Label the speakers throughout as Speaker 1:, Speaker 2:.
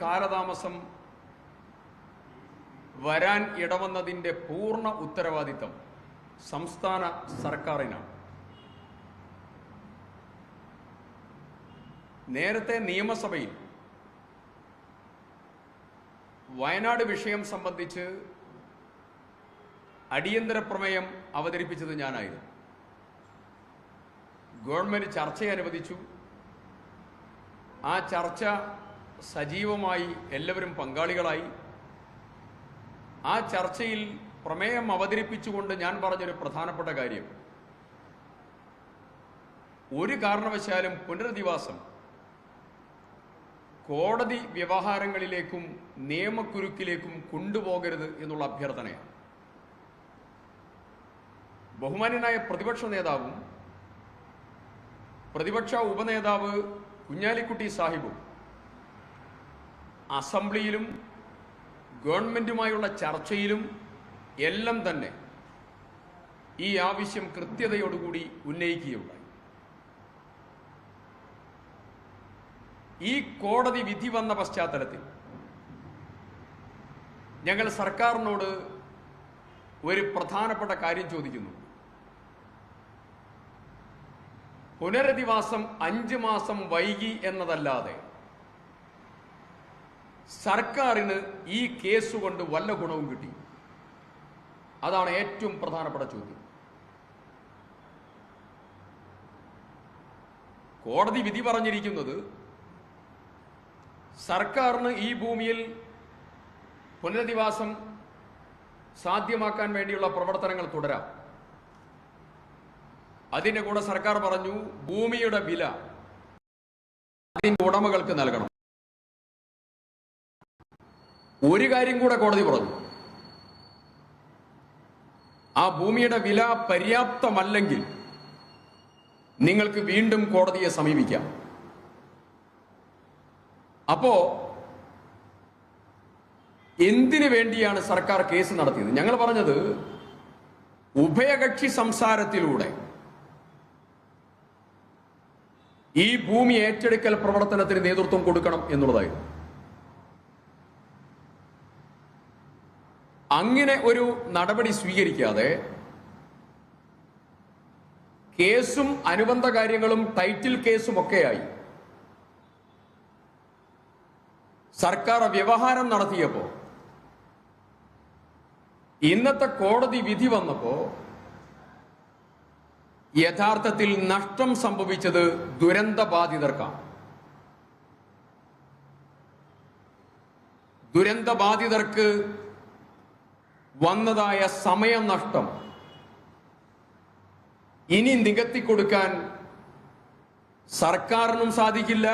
Speaker 1: കാലതാമസം വരാൻ ഇടവന്നതിന്റെ പൂർണ ഉത്തരവാദിത്തം സംസ്ഥാന സർക്കാരിനാണ്. നേരത്തെ നിയമസഭയിൽ വയനാട് വിഷയം സംബന്ധിച്ച് അടിയന്തര പ്രമേയം അവതരിപ്പിച്ചത് ഞാനായിരുന്നു. ഗവൺമെന്റ് ചർച്ച അനുവദിച്ചു ആ ചർച്ച സജീവമായി എല്ലാവരും പങ്കാളികളായി. ആ ചർച്ചയിൽ പ്രമേയം അവതരിപ്പിച്ചുകൊണ്ട് ഞാൻ പറഞ്ഞൊരു പ്രധാനപ്പെട്ട കാര്യം. ഒരു കാരണവശാലും പുനരധിവാസം കോടതി വ്യവഹാരങ്ങളിലേക്കും നിയമക്കുരുക്കിലേക്കും കൊണ്ടുപോകരുത് എന്നുള്ള അഭ്യർത്ഥനയാണ്. ബഹുമാന്യനായ പ്രതിപക്ഷ നേതാവും പ്രതിപക്ഷ ഉപനേതാവ് കുഞ്ഞാലിക്കുട്ടി സാഹിബും അസംബ്ലിയിലും ഗവൺമെന്റുമായുള്ള ചർച്ചയിലും എല്ലാം തന്നെ ഈ ആവശ്യം കൃത്യതയോടുകൂടി ഉന്നയിക്കുകയുണ്ടായി. ഈ കോടതി വിധി വന്ന പശ്ചാത്തലത്തിൽ ഞങ്ങൾ സർക്കാരിനോട് ഒരു പ്രധാനപ്പെട്ട കാര്യം ചോദിക്കുന്നു. പുനരധിവാസം അഞ്ച് മാസം വൈകി എന്നതല്ലാതെ സർക്കാരിന് ഈ കേസ് കൊണ്ട് വല്ല ഗുണവും കിട്ടി? അതാണ് ഏറ്റവും പ്രധാനപ്പെട്ട ചോദ്യം. കോടതി വിധി പറഞ്ഞിരിക്കുന്നത് സർക്കാരിന് ഈ ഭൂമിയിൽ പുനരധിവാസം സാധ്യമാക്കാൻ വേണ്ടിയുള്ള പ്രവർത്തനങ്ങൾ തുടരാം. അതിന്റെ കൂടെ സർക്കാർ പറഞ്ഞു ഭൂമിയുടെ വില അതിന്റെ ഉടമകൾക്ക് നൽകണം. ഒരു കാര്യം കൂടെ കോടതി പറഞ്ഞു. ആ ഭൂമിയുടെ വില പര്യാപ്തമല്ലെങ്കിൽ നിങ്ങൾക്ക് വീണ്ടും കോടതിയെ സമീപിക്കാം. അപ്പോ എന്തിനു വേണ്ടിയാണ് സർക്കാർ കേസ് നടത്തിയത്? ഞങ്ങൾ പറഞ്ഞത് ഉഭയകക്ഷി സംസാരത്തിലൂടെ ഈ ഭൂമി ഏറ്റെടുക്കൽ പ്രവർത്തനത്തിന് നേതൃത്വം കൊടുക്കണം എന്നുള്ളതായിരുന്നു. അങ്ങനെ ഒരു നടപടി സ്വീകരിക്കാതെ കേസും അനുബന്ധ കാര്യങ്ങളും ടൈറ്റിൽ കേസും ഒക്കെയായി. സർക്കാർ വ്യവഹാരം നടത്തിയപ്പോ ഇന്നത്തെ കോടതി വിധി വന്നപ്പോ യഥാർത്ഥത്തിൽ നഷ്ടം സംഭവിച്ചത് ദുരന്തബാധിതർക്കാണ്. ദുരന്തബാധിതർക്ക് വന്നതായ സമയം നഷ്ടം. ഇനി നികത്തിക്കൊടുക്കാൻ സർക്കാരിനും സാധിക്കില്ല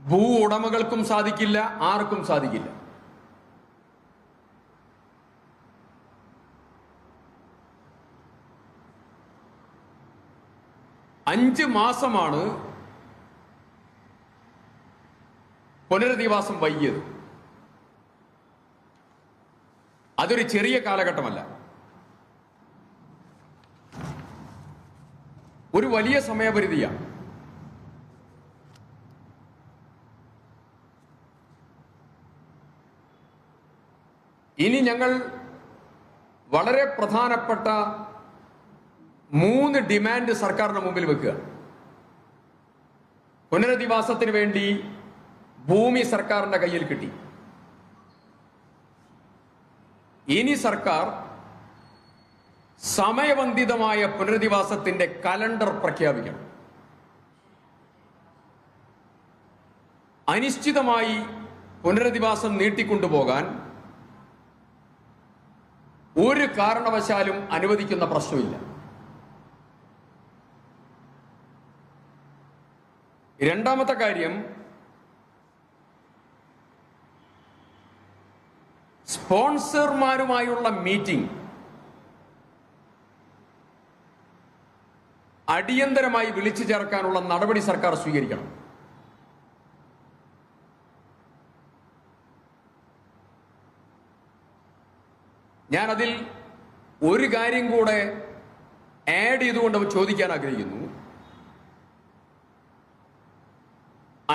Speaker 1: ഭൂ ഉടമകൾക്കും സാധിക്കില്ല ആർക്കും സാധിക്കില്ല. അഞ്ച് മാസമാണ് പുനരധിവാസം വൈകിയത്. അതൊരു ചെറിയ കാലഘട്ടമല്ല. ഒരു വലിയ സമയപരിധിയാണ്. ഇനി ഞങ്ങൾ വളരെ പ്രധാനപ്പെട്ട മൂന്ന് ഡിമാൻഡ് സർക്കാരിന് മുമ്പിൽ വെക്കുക. പുനരധിവാസത്തിന് വേണ്ടി ഭൂമി സർക്കാരിന്റെ കയ്യിൽ കിട്ടി. ഇനി സർക്കാർ സമയബന്ധിതമായ പുനരധിവാസത്തിന്റെ കലണ്ടർ പ്രഖ്യാപിക്കണം. അനിശ്ചിതമായി പുനരധിവാസം നീട്ടിക്കൊണ്ടുപോകാൻ ഒരു കാരണവശാലും അനുവദിക്കുന്ന പ്രശ്നമില്ല. രണ്ടാമത്തെ കാര്യം സ്പോൺസർമാരുമായുള്ള മീറ്റിംഗ് അടിയന്തരമായി വിളിച്ചു ചേർക്കാനുള്ള നടപടി സർക്കാർ സ്വീകരിക്കണം. ഞാനതിൽ ഒരു കാര്യം കൂടെ ആഡ് ചെയ്തുകൊണ്ട് ചോദിക്കാൻ ആഗ്രഹിക്കുന്നു.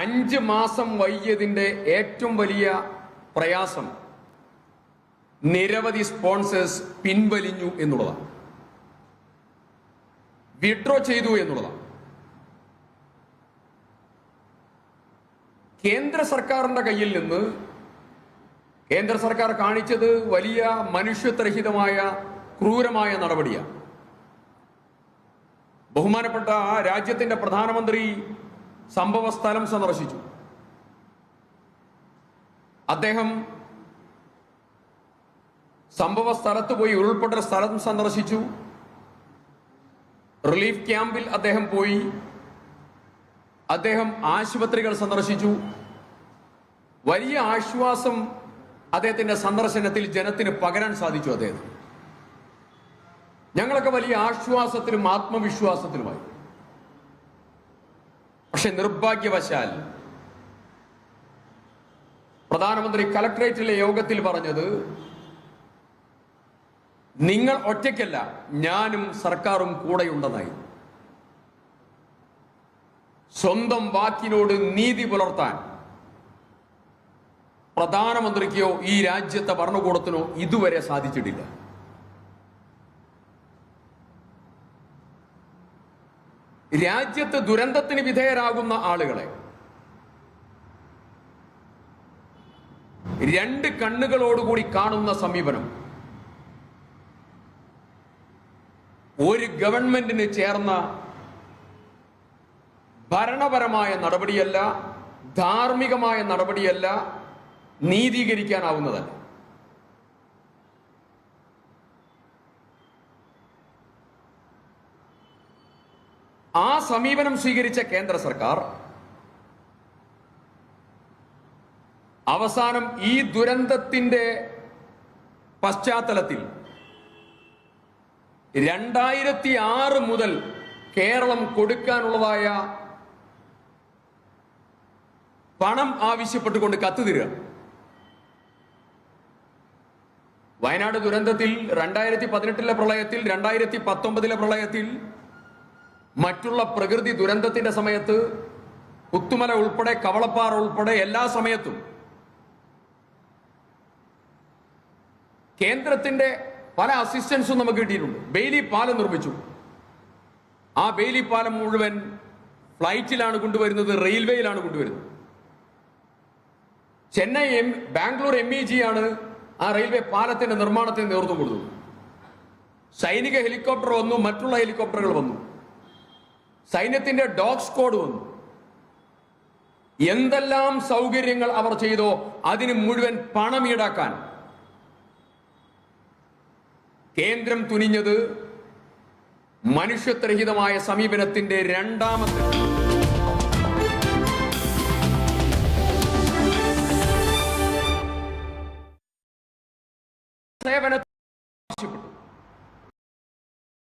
Speaker 1: അഞ്ച് മാസം വൈകിയതിന്റെ ഏറ്റവും വലിയ പ്രയാസം നിരവധി സ്പോൺസേഴ്സ് പിൻവലിഞ്ഞു എന്നുള്ളതാണ്. വിഡ്രോ ചെയ്തു എന്നുള്ളതാണ്. കേന്ദ്ര സർക്കാരിന്റെ കയ്യിൽ നിന്ന് കേന്ദ്ര സർക്കാർ കാണിച്ചത് വലിയ മനുഷ്യത്വരഹിതമായ ക്രൂരമായ നടപടിയാണ്. ബഹുമാനപ്പെട്ട ആ രാജ്യത്തിന്റെ പ്രധാനമന്ത്രി സംഭവ സ്ഥലം സന്ദർശിച്ചു. അദ്ദേഹം സംഭവ സ്ഥലത്ത് പോയി ഉരുൾപൊട്ടൽ സ്ഥലം സന്ദർശിച്ചു. റിലീഫ് ക്യാമ്പിൽ അദ്ദേഹം പോയി. അദ്ദേഹം ആശുപത്രികൾ സന്ദർശിച്ചു. വലിയ ആശ്വാസം അദ്ദേഹത്തിന്റെ സന്ദർശനത്തിൽ ജനത്തിന് പകരാൻ സാധിച്ചു അദ്ദേഹം ഞങ്ങളൊക്കെ വലിയ ആശ്വാസത്തിലും ആത്മവിശ്വാസത്തിലുമായി. പക്ഷെ നിർഭാഗ്യവശാൽ പ്രധാനമന്ത്രി കലക്ടറേറ്റിലെ യോഗത്തിൽ പറഞ്ഞത് നിങ്ങൾ ഒറ്റയ്ക്കല്ല ഞാനും സർക്കാരും കൂടെയുണ്ടെന്നായി. സ്വന്തം വാക്കിനോട് നീതി പുലർത്താൻ പ്രധാനമന്ത്രിക്കോ ഈ രാജ്യത്തെ ഭരണകൂടത്തിനോ ഇതുവരെ സാധിച്ചിട്ടില്ല. രാജ്യത്ത് ദുരന്തത്തിന് വിധേയരാകുന്ന ആളുകളെ രണ്ട് കണ്ണുകളോടുകൂടി കാണുന്ന സമീപനം ഒരു ഗവൺമെന്റിന് ചേർന്ന ഭരണപരമായ നടപടിയല്ല ധാർമ്മികമായ നടപടിയല്ല നീതീകരിക്കാനാവുന്നതല്ല. ആ സമീപനം സ്വീകരിച്ച കേന്ദ്ര സർക്കാർ അവസാനം ഈ ദുരന്തത്തിന്റെ പശ്ചാത്തലത്തിൽ രണ്ടായിരത്തി ആറ് മുതൽ കേരളം കൊടുക്കാനുള്ളതായ പണം ആവശ്യപ്പെട്ടുകൊണ്ട് കത്തുതരിക. വയനാട് ദുരന്തത്തിൽ രണ്ടായിരത്തി പതിനെട്ടിലെ പ്രളയത്തിൽ രണ്ടായിരത്തി പത്തൊമ്പതിലെ പ്രളയത്തിൽ മറ്റുള്ള പ്രകൃതി ദുരന്തത്തിന്റെ സമയത്ത് പുത്തുമല ഉൾപ്പെടെ കവളപ്പാറ ഉൾപ്പെടെ എല്ലാ സമയത്തും കേന്ദ്രത്തിന്റെ പല അസിസ്റ്റൻസും നമുക്ക് കിട്ടിയിട്ടുണ്ട്. ബെയിലി പാലം നിർമ്മിച്ചു. ആ ബെയിലി പാലം മുഴുവൻ ഫ്ലൈറ്റിലാണ് കൊണ്ടുവരുന്നത് റെയിൽവേയിലാണ് കൊണ്ടുവരുന്നത്. Chennai M Bangalore M E G ആണ് ആ റെയിൽവേ പാലത്തിന്റെ നിർമ്മാണത്തിന് നേതൃത്വം കൊടുത്തത്. സൈനിക ഹെലികോപ്റ്റർ വന്നു മറ്റുള്ള ഹെലികോപ്റ്ററുകൾ വന്നു. സൈന്യത്തിന്റെ ഡോഗ് സ്ക്വാഡ് വന്നു. എന്തെല്ലാം സൗകര്യങ്ങൾ അവർ ചെയ്തോ അതിന് മുഴുവൻ പണം ഈടാക്കാൻ. കേന്ദ്രം തുനിഞ്ഞത് മനുഷ്യത്വരഹിതമായ സമീപനത്തിന്റെ രണ്ടാമത്തെ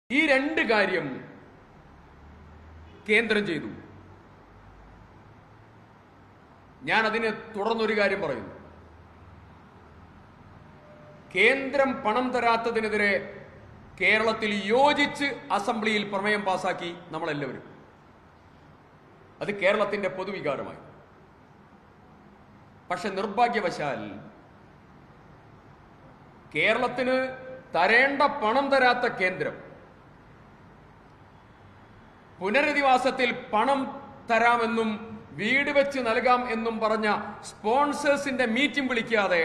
Speaker 1: ഈ രണ്ട് കാര്യം കേന്ദ്രം ചെയ്തു. ഞാൻ അതിന് തുടർന്നൊരു കാര്യം പറയുന്നു. കേന്ദ്രം പണം തരാത്തതിനെതിരെ കേരളത്തിൽ യോജിച്ച് അസംബ്ലിയിൽ പ്രമേയം പാസാക്കി നമ്മളെല്ലാവരും. അത് കേരളത്തിന്റെ പൊതുവികാരമായി. പക്ഷെ നിർഭാഗ്യവശാൽ കേരളത്തിന് തരേണ്ട പണം തരാത്ത കേന്ദ്രം പുനരധിവാസത്തിൽ പണം തരാമെന്നും വീട് വെച്ച് നൽകാം എന്നും പറഞ്ഞ സ്പോൺസേഴ്സിന്റെ മീറ്റിംഗ് വിളിക്കാതെ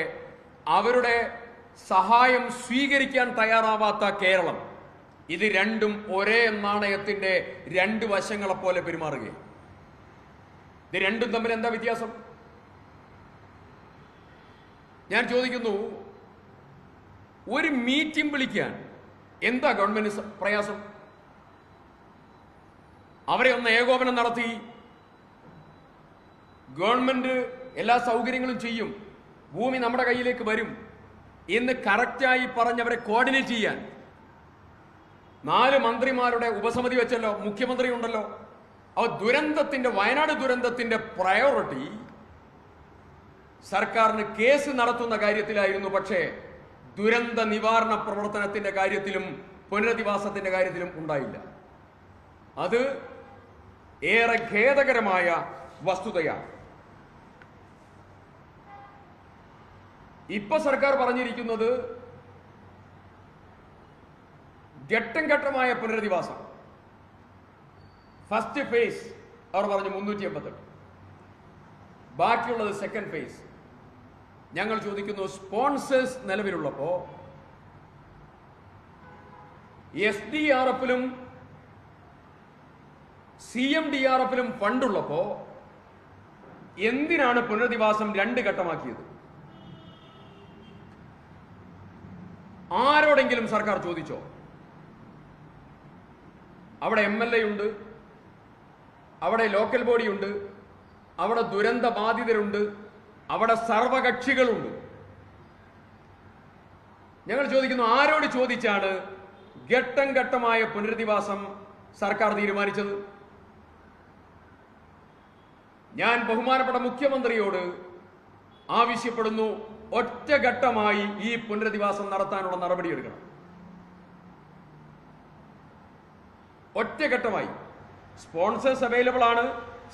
Speaker 1: അവരുടെ സഹായം സ്വീകരിക്കാൻ തയ്യാറാവാത്ത കേരളം. ഇത് രണ്ടും ഒരേ നാണയത്തിന്റെ രണ്ട് വശങ്ങളെപ്പോലെ പെരുമാറുകയാണ്. ഇത് രണ്ടും തമ്മിൽ എന്താ വ്യത്യാസം? ഞാൻ ചോദിക്കുന്നു ഒരു മീറ്റിംഗ് വിളിക്കാൻ എന്താ ഗവൺമെന്റ് പ്രയാസം? അവരെ ഒന്ന് ഏകോപനം നടത്തി. ഗവൺമെന്റ് എല്ലാ സൗകര്യങ്ങളും ചെയ്യും. ഭൂമി നമ്മുടെ കയ്യിലേക്ക് വരും. എന്ന് കറക്റ്റായി പറഞ്ഞവരെ കോർഡിനേറ്റ് ചെയ്യാൻ. നാല് മന്ത്രിമാരുടെ ഉപസമിതി വെച്ചല്ലോ മുഖ്യമന്ത്രി ഉണ്ടല്ലോ. അവ ദുരന്തത്തിന്റെ വയനാട് ദുരന്തത്തിന്റെ പ്രയോറിറ്റി സർക്കാരിന് കേസ് നടത്തുന്ന കാര്യത്തിലായിരുന്നു. പക്ഷേ ദുരന്ത നിവാരണ പ്രവർത്തനത്തിന്റെ കാര്യത്തിലും പുനരധിവാസത്തിന്റെ കാര്യത്തിലും ഉണ്ടായില്ല. അത് ഏറെ ഖേദകരമായ വസ്തുതയാണ്. ഇപ്പൊ സർക്കാർ പറഞ്ഞിരിക്കുന്നത് ഘട്ടം ഘട്ടമായ പുനരധിവാസം. ഫസ്റ്റ് ഫേസ് അവർ പറഞ്ഞു മുന്നൂറ്റി എൺപത്തെട്ട് ബാക്കിയുള്ളത് സെക്കൻഡ് ഫേസ് ഞങ്ങൾ ചോദിക്കുന്നു സ്പോൺസേഴ്സ് നിലവിലുള്ളപ്പോ എസ് ഡി ആർ എഫിലും സി എം ഡി ആർ എഫിലും ഫണ്ടുള്ളപ്പോ എന്തിനാണ് പുനരധിവാസം രണ്ട് ഘട്ടമാക്കിയത്? ആരോടെങ്കിലും സർക്കാർ ചോദിച്ചോ? അവിടെ എം എൽ എ ഉണ്ട് അവിടെ ലോക്കൽ ബോഡി ഉണ്ട് അവിടെ ദുരന്ത ബാധിതരുണ്ട് അവിടെ സർവകക്ഷികളുണ്ട്. ഞങ്ങൾ ചോദിക്കുന്നു ആരോട് ചോദിച്ചാണ് ഘട്ടം ഘട്ടമായ പുനരധിവാസം സർക്കാർ തീരുമാനിച്ചത്? ഞാൻ ബഹുമാനപ്പെട്ട മുഖ്യമന്ത്രിയോട് ആവശ്യപ്പെടുന്നു. ഒറ്റഘട്ടമായി ഈ പുനരധിവാസം നടത്താനുള്ള നടപടിയെടുക്കണം. ഒറ്റഘട്ടമായി. സ്പോൺസേഴ്സ് അവൈലബിൾ ആണ്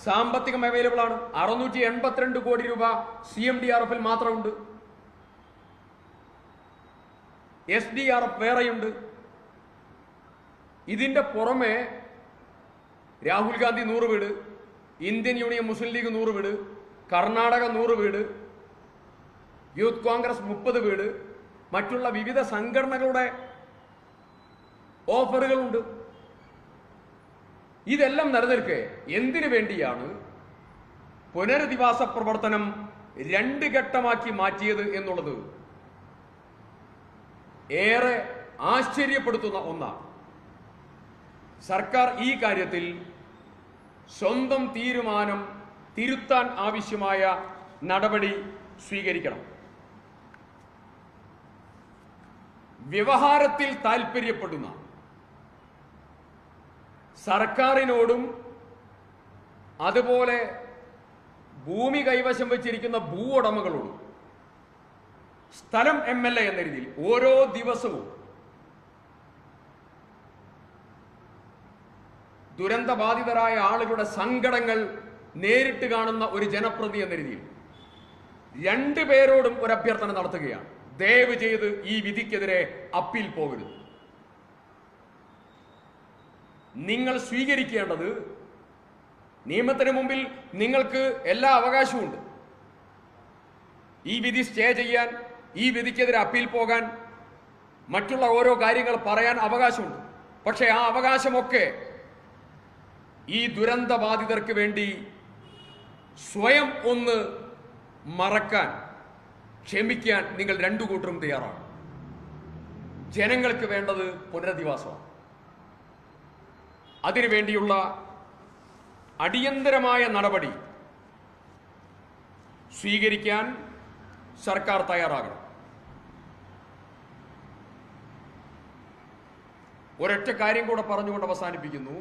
Speaker 1: സാമ്പത്തികം അവൈലബിൾ ആണ്. അറുന്നൂറ്റി എൺപത്തിരണ്ട് കോടി രൂപ സി എം ഡി ആർ എഫിൽ മാത്രമുണ്ട്. എസ് ഡി ആർ എഫ് വേറെയുണ്ട്. ഇതിന്റെ പുറമെ രാഹുൽ ഗാന്ധി നൂറ് വീട് ഇന്ത്യൻ യൂണിയൻ മുസ്ലിം ലീഗ് നൂറ് വീട് കർണാടക നൂറ് വീട് യൂത്ത് കോൺഗ്രസ് മുപ്പത് വീട് മറ്റുള്ള വിവിധ സംഘടനകളുടെ ഓഫറുകളുണ്ട്. ഇതെല്ലാം നിലനിൽക്കെ എന്തിനു വേണ്ടിയാണ് പുനരധിവാസ പ്രവർത്തനം രണ്ട് ഘട്ടമാക്കി മാറ്റിയത് എന്നുള്ളത് ഏറെ ആശ്ചര്യപ്പെടുത്തുന്ന ഒന്നാണ്. സർക്കാർ ഈ കാര്യത്തിൽ സ്വന്തം തീരുമാനം തിരുത്താൻ ആവശ്യമായ നടപടി സ്വീകരിക്കണം. വ്യവഹാരത്തിൽ താൽപ്പര്യപ്പെടുന്ന സർക്കാരിനോടും അതുപോലെ ഭൂമി കൈവശം വെച്ചിരിക്കുന്ന ഭൂ ഉടമകളോടും സ്ഥലം എം എൽ എ എന്ന രീതിയിൽ ഓരോ ദിവസവും ദുരന്തബാധിതരായ ആളുകളുടെ സങ്കടങ്ങൾ നേരിട്ട് കാണുന്ന ഒരു ജനപ്രതി എന്ന രീതിയിൽ രണ്ടു പേരോടും ഒരു അഭ്യർത്ഥന നടത്തുകയാണ്. ദയവ് ചെയ്ത് ഈ വിധിക്കെതിരെ അപ്പീൽ പോകരുത്. നിങ്ങൾ സ്വീകരിക്കേണ്ടത് നിയമത്തിന് മുമ്പിൽ നിങ്ങൾക്ക് എല്ലാ അവകാശവുമുണ്ട് ഈ വിധി സ്റ്റേ ചെയ്യാൻ ഈ വിധിക്കെതിരെ അപ്പീൽ പോകാൻ മറ്റുള്ള ഓരോ കാര്യങ്ങൾ പറയാൻ അവകാശമുണ്ട്. പക്ഷേ ആ അവകാശമൊക്കെ ഈ ദുരന്തബാധിതർക്ക് വേണ്ടി സ്വയം ഒന്ന് മറക്കാൻ ക്ഷമിക്കാൻ നിങ്ങൾ രണ്ടു കൂട്ടരും തയ്യാറാണ്. ജനങ്ങൾക്ക് വേണ്ടത് പുനരധിവാസമാണ്. അതിനുവേണ്ടിയുള്ള അടിയന്തരമായ നടപടി സ്വീകരിക്കാൻ സർക്കാർ തയ്യാറാകണം. ഒരൊറ്റ കാര്യം കൂടെ പറഞ്ഞുകൊണ്ട് അവസാനിപ്പിക്കുന്നു.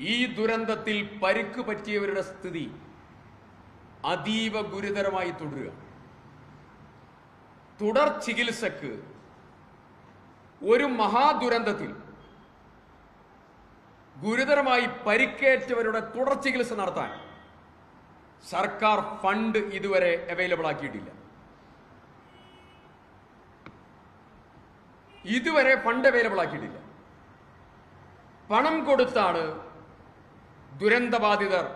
Speaker 1: ഈ ദുരന്തത്തിൽ പരിക്ക് പറ്റിയവരുടെ സ്ഥിതി അതീവ ഗുരുതരമായി തുടരുക. തുടർ ചികിത്സക്ക് ഒരു മഹാദുരന്തത്തിൽ ഗുരുതരമായി പരിക്കേറ്റവരുടെ തുടർ ചികിത്സ നടത്താൻ സർക്കാർ ഫണ്ട് ഇതുവരെ അവൈലബിൾ ആക്കിയിട്ടില്ല. ഇതുവരെ ഫണ്ട് അവൈലബിൾ ആക്കിയിട്ടില്ല. പണം കൊടുത്താണ് ദുരന്തബാധിതർ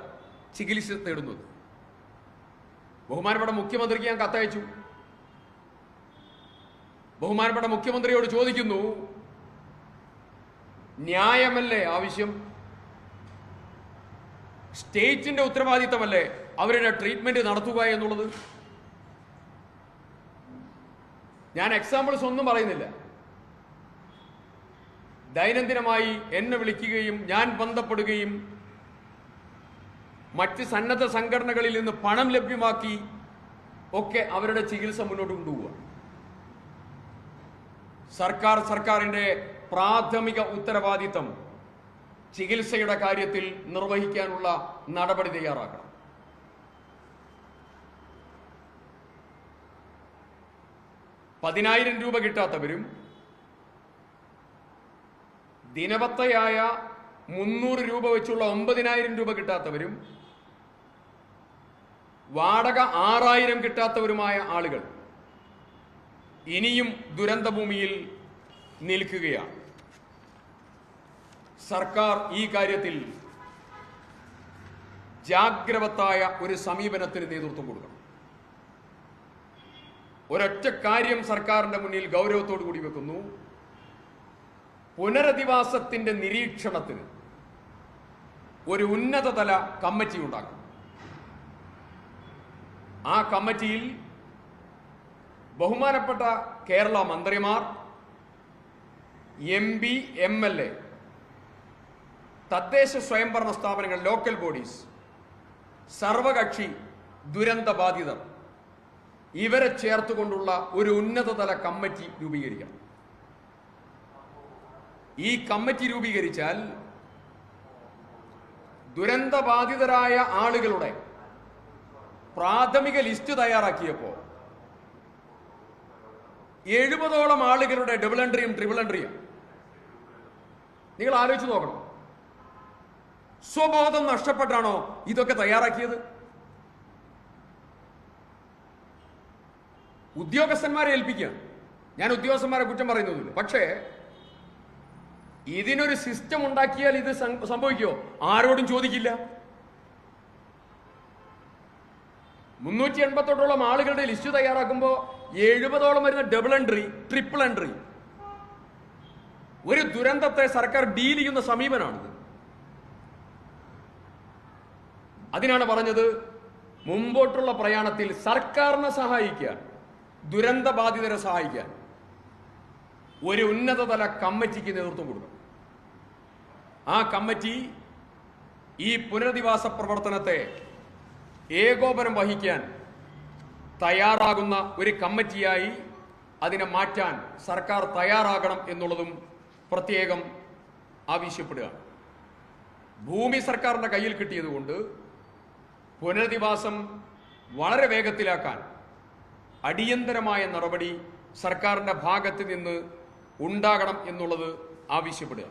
Speaker 1: ചികിത്സ തേടുന്നത് ബഹുമാനപ്പെട്ട മുഖ്യമന്ത്രിക്ക് ഞാൻ കത്തയച്ചു. ബഹുമാനപ്പെട്ട മുഖ്യമന്ത്രിയോട് ചോദിക്കുന്നു ന്യായമല്ലേ ആവശ്യം? സ്റ്റേറ്റിന്റെ ഉത്തരവാദിത്തമല്ലേ അവരുടെ ട്രീറ്റ്മെന്റ് നടത്തുക എന്നുള്ളത്? ഞാൻ എക്സാമ്പിൾസ് ഒന്നും പറയുന്നില്ല. ദൈനംദിനമായി എന്നെ വിളിക്കുകയും ഞാൻ ബന്ധപ്പെടുകയും മറ്റ് സന്നദ്ധ സംഘടനകളിൽ നിന്ന് പണം ലഭ്യമാക്കി ഒക്കെ അവരുടെ ചികിത്സ മുന്നോട്ട് കൊണ്ടുപോവുക. സർക്കാർ സർക്കാരിന്റെ പ്രാഥമിക ഉത്തരവാദിത്തം ചികിത്സയുടെ കാര്യത്തിൽ നിർവഹിക്കാനുള്ള നടപടി തയ്യാറാക്കണം. പതിനായിരം രൂപ കിട്ടാത്തവരും ദിനപത്തയായ മുന്നൂറ് രൂപ വെച്ചുള്ള ഒമ്പതിനായിരം രൂപ കിട്ടാത്തവരും വാടക ആറായിരം കിട്ടാത്തവരുമായ ആളുകൾ ഇനിയും ദുരന്തഭൂമിയിൽ നിൽക്കുകയാണ്. സർക്കാർ ഈ കാര്യത്തിൽ ജാഗ്രവത്തായ ഒരു സമീപനത്തിന് നേതൃത്വം കൊടുക്കണം. ഒരൊറ്റ കാര്യം സർക്കാരിന്റെ മുന്നിൽ ഗൗരവത്തോടു കൂടി വെക്കുന്നു. പുനരധിവാസത്തിന്റെ നിരീക്ഷണത്തിന് ഒരു ഉന്നതതല കമ്മിറ്റി ഉണ്ടാക്കും ആ കമ്മിറ്റിയിൽ ബഹുമാനപ്പെട്ട കേരള മന്ത്രിമാർ M P M L A തദ്ദേശ സ്വയംഭരണ സ്ഥാപനങ്ങൾ ലോക്കൽ ബോഡീസ് സർവകക്ഷി ദുരന്ത ബാധിതർ ഇവരെ ചേർത്തുകൊണ്ടുള്ള ഒരു ഉന്നതതല കമ്മിറ്റി രൂപീകരിക്കണം ഈ കമ്മിറ്റി രൂപീകരിച്ചാൽ ദുരന്തബാധിതരായ ആളുകളുടെ പ്രാഥമിക ലിസ്റ്റ് തയ്യാറാക്കിയപ്പോൾ എഴുപതോളം ആളുകളുടെ ഡബിൾ എൻട്രിയും ട്രിപ്പിൾ എൻട്രിയും നിങ്ങൾ ആലോചിച്ച് നോക്കണം. സ്വബോധം നഷ്ടപ്പെട്ടാണോ ഇതൊക്കെ തയ്യാറാക്കിയത്? ഉദ്യോഗസ്ഥന്മാരെ ഏൽപ്പിക്കുക. ഞാൻ ഉദ്യോഗസ്ഥന്മാരെ കുറ്റം പറയുന്നതില്ല പക്ഷേ ഇതിനൊരു സിസ്റ്റം ഉണ്ടാക്കിയാൽ ഇത് സംഭവിക്കോ സംഭവിക്കുമോ ആരോടും ചോദിക്കില്ല. മുന്നൂറ്റി എൺപത്തോട്ടോളം ആളുകളുടെ ലിസ്റ്റ് തയ്യാറാക്കുമ്പോൾ എഴുപതോളം വരുന്ന ഡബിൾ എൻട്രി ട്രിപ്പിൾ എൻട്രി ഒരു ദുരന്തത്തെ സർക്കാർ ഡീൽ ചെയ്യുന്ന സമീപനമാണിത് അതിനാണ് പറഞ്ഞത് മുമ്പോട്ടുള്ള പ്രയാണത്തിൽ സർക്കാരിനെ സഹായിക്കാൻ ദുരന്ത ബാധിതരെ സഹായിക്കാൻ ഒരു ഉന്നതതല കമ്മിറ്റിക്ക് നേതൃത്വം കൊടുക്കണം. ആ കമ്മിറ്റി ഈ പുനരധിവാസ പ്രവർത്തനത്തെ ഏകോപനം വഹിക്കാൻ തയ്യാറാകുന്ന ഒരു കമ്മിറ്റിയായി അതിനെ മാറ്റാൻ സർക്കാർ തയ്യാറാകണം എന്നുള്ളതും പ്രത്യേകം ആവശ്യപ്പെടുകയാണ്. ഭൂമി സർക്കാരിന്റെ കയ്യിൽ കിട്ടിയതുകൊണ്ട് പുനരധിവാസം വളരെ വേഗത്തിലാക്കാൻ അടിയന്തരമായ നടപടി സർക്കാരിന്റെ ഭാഗത്ത് നിന്ന് ഉണ്ടാകണം എന്നുള്ളത് ആവശ്യപ്പെടുക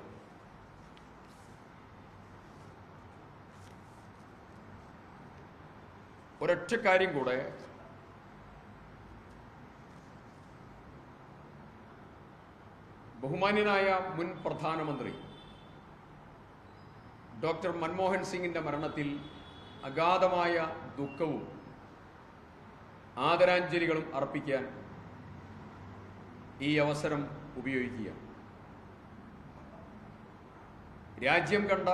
Speaker 1: ഒരൊറ്റ കാര്യം കൂടെ. ബഹുമാന്യനായ മുൻ പ്രധാനമന്ത്രി ഡോക്ടർ മൻമോഹൻ സിംഗിന്റെ മരണത്തിൽ അഗാധമായ ദുഃഖവും ആദരാഞ്ജലികളും അർപ്പിക്കാൻ ഈ അവസരം ഉപയോഗിക്കുക രാജ്യം കണ്ട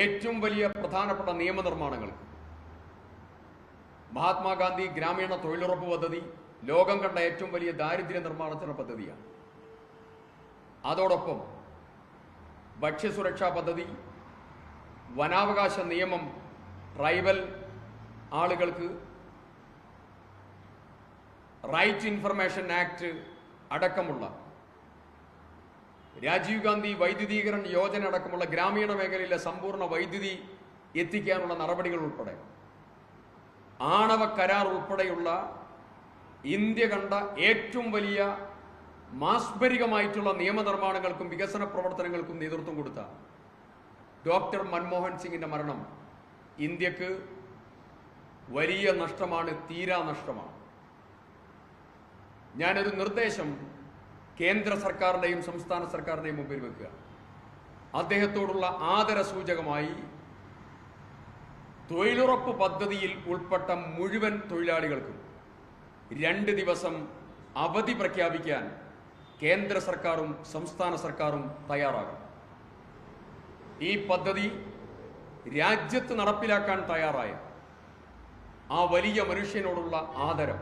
Speaker 1: ഏറ്റവും വലിയ പ്രധാനപ്പെട്ട നിയമനിർമ്മാണങ്ങൾ. മഹാത്മാഗാന്ധി ഗ്രാമീണ തൊഴിലുറപ്പ് പദ്ധതി ലോകം കണ്ട ഏറ്റവും വലിയ ദാരിദ്ര്യ നിർമ്മാണത്തിന് പദ്ധതിയാണ്. അതോടൊപ്പം ഭക്ഷ്യസുരക്ഷാ പദ്ധതി വനാവകാശ നിയമം ട്രൈബൽ ആളുകൾക്ക് റൈറ്റ് ഇൻഫർമേഷൻ ആക്ട് അടക്കമുള്ള രാജീവ് ഗാന്ധി വൈദ്യുതീകരൺ യോജന അടക്കമുള്ള ഗ്രാമീണ മേഖലയിലെ സമ്പൂർണ വൈദ്യുതി എത്തിക്കാനുള്ള നടപടികൾ ഉൾപ്പെടെ. ആണവ കരാർ ഉൾപ്പെടെയുള്ള ഇന്ത്യ കണ്ട ഏറ്റവും വലിയ മാസ്ബരികമായിട്ടുള്ള നിയമനിർമ്മാണങ്ങൾക്കും വികസന പ്രവർത്തനങ്ങൾക്കും നേതൃത്വം കൊടുത്ത ഡോക്ടർ മൻമോഹൻ സിംഗിന്റെ മരണം ഇന്ത്യയ്ക്ക് വലിയ നഷ്ടമാണ് തീരാ നഷ്ടമാണ്. ഞാനൊരു നിർദ്ദേശം കേന്ദ്ര സർക്കാരിന്റെയും സംസ്ഥാന സർക്കാരിന്റെയും മുമ്പിൽ വെക്കുക. അദ്ദേഹത്തോടുള്ള ആദര സൂചകമായി തൊഴിലുറപ്പ് പദ്ധതിയിൽ ഉൾപ്പെട്ട മുഴുവൻ തൊഴിലാളികൾക്കും രണ്ട് ദിവസം അവധി പ്രഖ്യാപിക്കാൻ കേന്ദ്ര സർക്കാരും സംസ്ഥാന സർക്കാരും തയ്യാറാകും ഈ പദ്ധതി രാജ്യത്ത് നടപ്പിലാക്കാൻ തയ്യാറായ ആ വലിയ മനുഷ്യനോടുള്ള ആദരം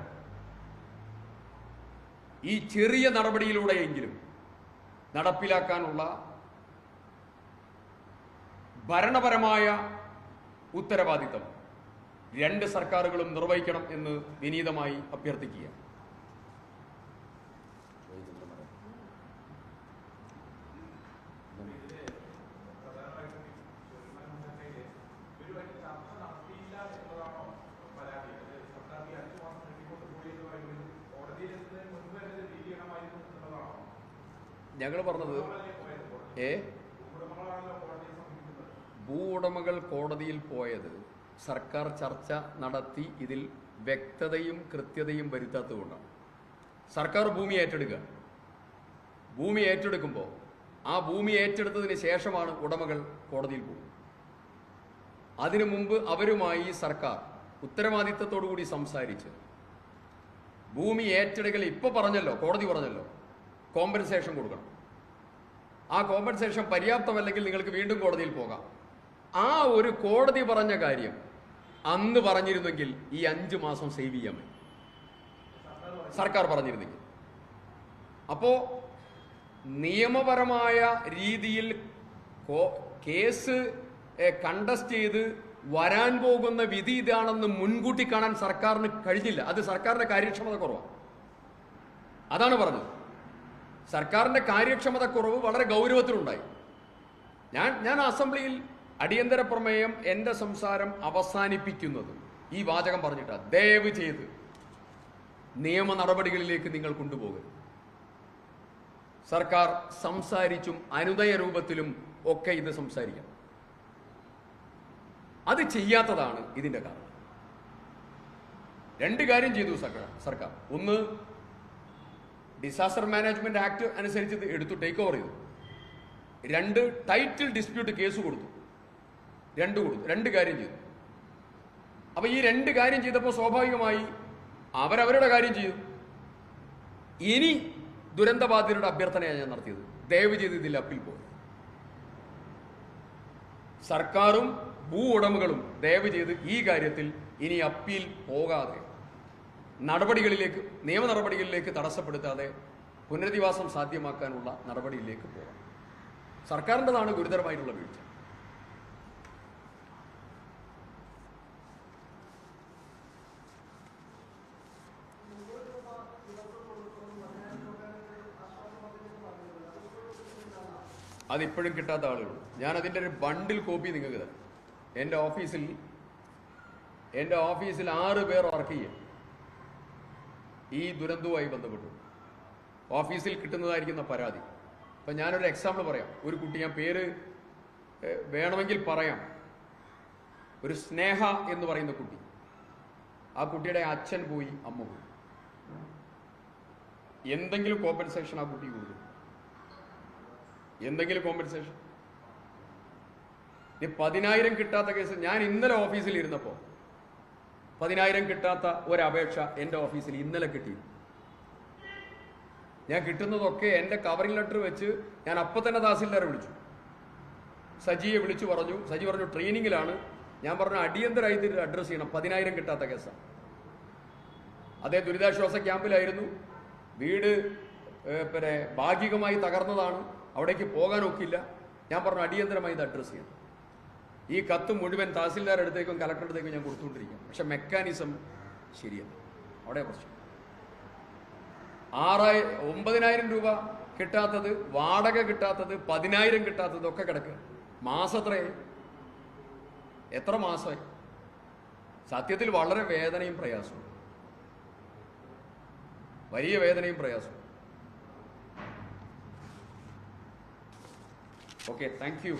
Speaker 1: ഈ ചെറിയ നടപടിയിലൂടെയെങ്കിലും നടപ്പിലാക്കാനുള്ള ഭരണപരമായ ഉത്തരവാദിത്തം രണ്ട് സർക്കാരുകളും നിർവഹിക്കണം എന്ന് വിനീതമായി അഭ്യർത്ഥിക്കുക ഞങ്ങൾ പറഞ്ഞത് ഏ? ഭൂ കോടതിയിൽ പോയത് സർക്കാർ ചർച്ച നടത്തി ഇതിൽ വ്യക്തതയും കൃത്യതയും വരുത്താത്തതുകൊണ്ടാണ്. സർക്കാർ ഭൂമി ഏറ്റെടുക്കുക. ഭൂമി ഏറ്റെടുക്കുമ്പോൾ ആ ഭൂമി ഏറ്റെടുത്തതിന് ശേഷമാണ് ഉടമകൾ കോടതിയിൽ പോകുന്നത്. അതിനു മുമ്പ് അവരുമായി സർക്കാർ ഉത്തരവാദിത്തത്തോടു കൂടി സംസാരിച്ച് ഭൂമി ഏറ്റെടുക്കൽ ഇപ്പൊ പറഞ്ഞല്ലോ കോടതി പറഞ്ഞല്ലോ കോമ്പൻസേഷൻ കൊടുക്കണം. ആ കോമ്പൻസേഷൻ പര്യാപ്തമല്ലെങ്കിൽ നിങ്ങൾക്ക് വീണ്ടും കോടതിയിൽ പോകാം. ആ ഒരു കോടതി പറഞ്ഞ കാര്യം അന്ന് പറഞ്ഞിരുന്നെങ്കിൽ ഈ അഞ്ച് മാസം സേവ് പറ്റും. സർക്കാർ പറഞ്ഞിരുന്നെങ്കിൽ. അപ്പോ നിയമപരമായ രീതിയിൽ കേസ് കണ്ടസ്റ്റ് ചെയ്ത് വരാൻ പോകുന്ന വിധി ഇതാണെന്ന് മുൻകൂട്ടി കാണാൻ സർക്കാരിന് കഴിഞ്ഞില്ല. അത് സർക്കാരിന്റെ കാര്യക്ഷമത കുറവാണ് അതാണ് പറഞ്ഞത്. സർക്കാരിന്റെ കാര്യക്ഷമത കുറവ് വളരെ ഗൗരവത്തിലുണ്ടായി. ഞാൻ ഞാൻ അസംബ്ലിയിൽ അടിയന്തര പ്രമേയം എന്റെ സംസാരം അവസാനിപ്പിക്കുന്നത് ഈ വാചകം പറഞ്ഞിട്ടാണ് ദയവ് ചെയ്ത് നിയമ നടപടികളിലേക്ക് നിങ്ങൾ കൊണ്ടുപോകരുത്. സർക്കാർ സംസാരിച്ചും അനുദയ രൂപത്തിലും ഒക്കെ ഇത് സംസാരിക്കണം. അത് ചെയ്യാത്തതാണ് ഇതിന്റെ കാരണം. രണ്ട് കാര്യം ചെയ്തു സർക്കാർ സർക്കാർ. ഒന്ന് ഡിസാസ്റ്റർ മാനേജ്മെന്റ് ആക്ട് അനുസരിച്ച് ഇത് എടുത്തു ടേക്ക് ഓവർ ചെയ്തു. രണ്ട് ടൈറ്റിൽ ഡിസ്പ്യൂട്ട് കേസ് കൊടുത്തു. രണ്ട് കൊടുത്തു. രണ്ട് കാര്യം ചെയ്തു. അപ്പൊ ഈ രണ്ട് കാര്യം ചെയ്തപ്പോൾ സ്വാഭാവികമായി അവരവരുടെ കാര്യം ചെയ്തു. ഇനി ദുരന്തബാധിതരുടെ അഭ്യർത്ഥനയാണ് ഞാൻ നടത്തിയത്. ദയവ് ചെയ്ത് ഇതിൽ അപ്പീൽ പോകും. സർക്കാരും ഭൂ ഉടമകളും ദയവ് ചെയ്ത് ഈ കാര്യത്തിൽ ഇനി അപ്പീൽ പോകാതെ നടപടികളിലേക്ക് നിയമ നടപടികളിലേക്ക് തടസ്സപ്പെടുത്താതെ പുനരധിവാസം സാധ്യമാക്കാനുള്ള നടപടിയിലേക്ക് പോകാം സർക്കാരിന്റെതാണ് ഗുരുതരമായിട്ടുള്ള വീഴ്ച. അതിപ്പോഴും കിട്ടാത്ത ആളുകൾ. ഞാൻ അതിന്റെ ഒരു ബണ്ടിൽ കോപ്പി നിങ്ങൾക്ക് തരാം. എന്റെ ഓഫീസിൽ എന്റെ ഓഫീസിൽ ആറ് പേർ വർക്ക് ചെയ്യും. ഈ ദുരന്തവുമായി ബന്ധപ്പെട്ടു. ഓഫീസിൽ കിട്ടുന്നതായിരിക്കുന്ന പരാതി. അപ്പം ഞാനൊരു എക്സാമ്പിൾ പറയാം. ഒരു കുട്ടി ഞാൻ പേര് വേണമെങ്കിൽ പറയാം. ഒരു സ്നേഹ എന്ന് പറയുന്ന കുട്ടി. ആ കുട്ടിയുടെ അച്ഛൻ പോയി അമ്മ പോയി. എന്തെങ്കിലും കോമ്പൻസേഷൻ ആ കുട്ടി കൊടുക്കും. എന്തെങ്കിലും കോമ്പൻസേഷൻ പതിനായിരം കിട്ടാത്ത കേസ് ഞാൻ ഇന്നലെ ഓഫീസിൽ ഇരുന്നപ്പോൾ പതിനായിരം കിട്ടാത്ത ഒരപേക്ഷ എന്റെ ഓഫീസിൽ ഇന്നലെ കിട്ടി. ഞാൻ കിട്ടുന്നതൊക്കെ എന്റെ കവറിംഗ് ലെറ്റർ വെച്ച് ഞാൻ അപ്പം തന്നെ തഹസിൽദാരെ വിളിച്ചു. സജിയെ വിളിച്ചു പറഞ്ഞു. സജി പറഞ്ഞു ട്രെയിനിങ്ങിലാണ്. ഞാൻ പറഞ്ഞു അടിയന്തരമായിട്ട് ഇത് അഡ്രസ്സ് ചെയ്യണം. പതിനായിരം കിട്ടാത്ത കേസാണ് അതേ ദുരിതാശ്വാസ ക്യാമ്പിലായിരുന്നു. വീട് പിന്നെ ഭാഗികമായി തകർന്നതാണ്. അവിടേക്ക് പോകാനൊക്കില്ല. ഞാൻ പറഞ്ഞു അടിയന്തരമായി ഇത് അഡ്രസ്സ് ചെയ്യണം. ഈ കത്ത് മുഴുവൻ തഹസിൽദാർ അടുത്തേക്കും കലക്ടർ അടുത്തേക്കും ഞാൻ കൊടുത്തുകൊണ്ടിരിക്കും. പക്ഷെ മെക്കാനിസം ശരിയല്ല. അവിടെ പ്രശ്നം. ആറായി ഒമ്പതിനായിരം രൂപ കിട്ടാത്തത് വാടക കിട്ടാത്തത് പതിനായിരം കിട്ടാത്തത് ഒക്കെ കിടക്കുക മാസത്രേ. എത്ര മാസമായി സത്യത്തിൽ വളരെ വേദനയും പ്രയാസവും. വലിയ വേദനയും പ്രയാസവും. ഓക്കെ താങ്ക് യു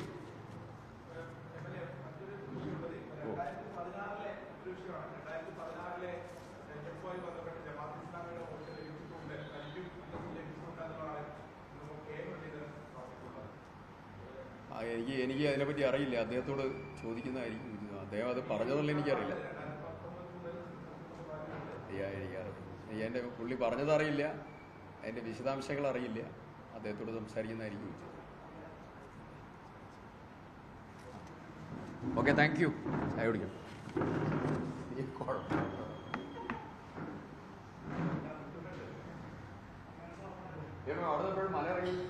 Speaker 1: എനിക്ക് എനിക്ക് അതിനെപ്പറ്റി അറിയില്ല. അദ്ദേഹത്തോട് ചോദിക്കുന്നതായിരിക്കും. ഉചിതം. അദ്ദേഹം അത് പറഞ്ഞതല്ല എനിക്കറിയില്ല. എനിക്കറിയില്ല. എന്റെ പുള്ളി പറഞ്ഞതറിയില്ല അതിന്റെ വിശദാംശങ്ങൾ അറിയില്ല. അദ്ദേഹത്തോട് സംസാരിക്കുന്നതായിരിക്കും ഉചിതം. ഓക്കെ താങ്ക് യു ചായ കുടിക്കാം. അവിടെ മല ഇറങ്ങി